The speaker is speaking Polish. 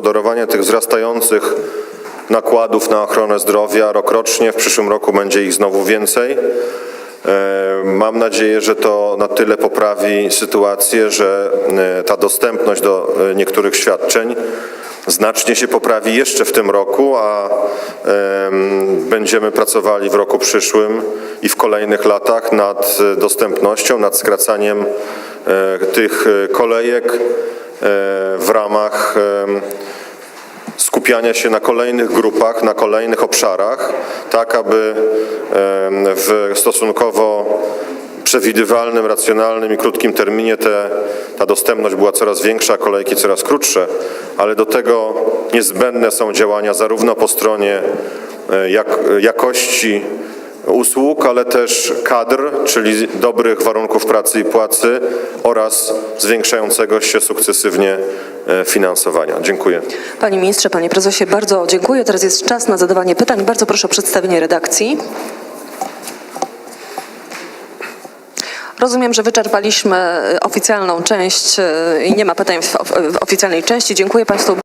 Gospodarowanie tych wzrastających nakładów na ochronę zdrowia rokrocznie, w przyszłym roku będzie ich znowu więcej. E, Mam nadzieję, że to na tyle poprawi sytuację, że e, ta dostępność do e, niektórych świadczeń znacznie się poprawi jeszcze w tym roku, a em, będziemy pracowali w roku przyszłym i w kolejnych latach nad dostępnością, nad skracaniem tych kolejek w ramach skupiania się na kolejnych grupach, na kolejnych obszarach, tak aby w stosunkowo przewidywalnym, racjonalnym i krótkim terminie te, ta dostępność była coraz większa, a kolejki coraz krótsze, ale do tego niezbędne są działania zarówno po stronie e, jak, jakości usług, ale też kadr, czyli dobrych warunków pracy i płacy oraz zwiększającego się sukcesywnie finansowania. Dziękuję. Panie ministrze, panie prezesie, bardzo dziękuję. Teraz jest czas na zadawanie pytań. Bardzo proszę o przedstawienie redakcji. Rozumiem, że wyczerpaliśmy e, oficjalną część e, i nie ma pytań w oficjalnej części. Dziękuję Państwu.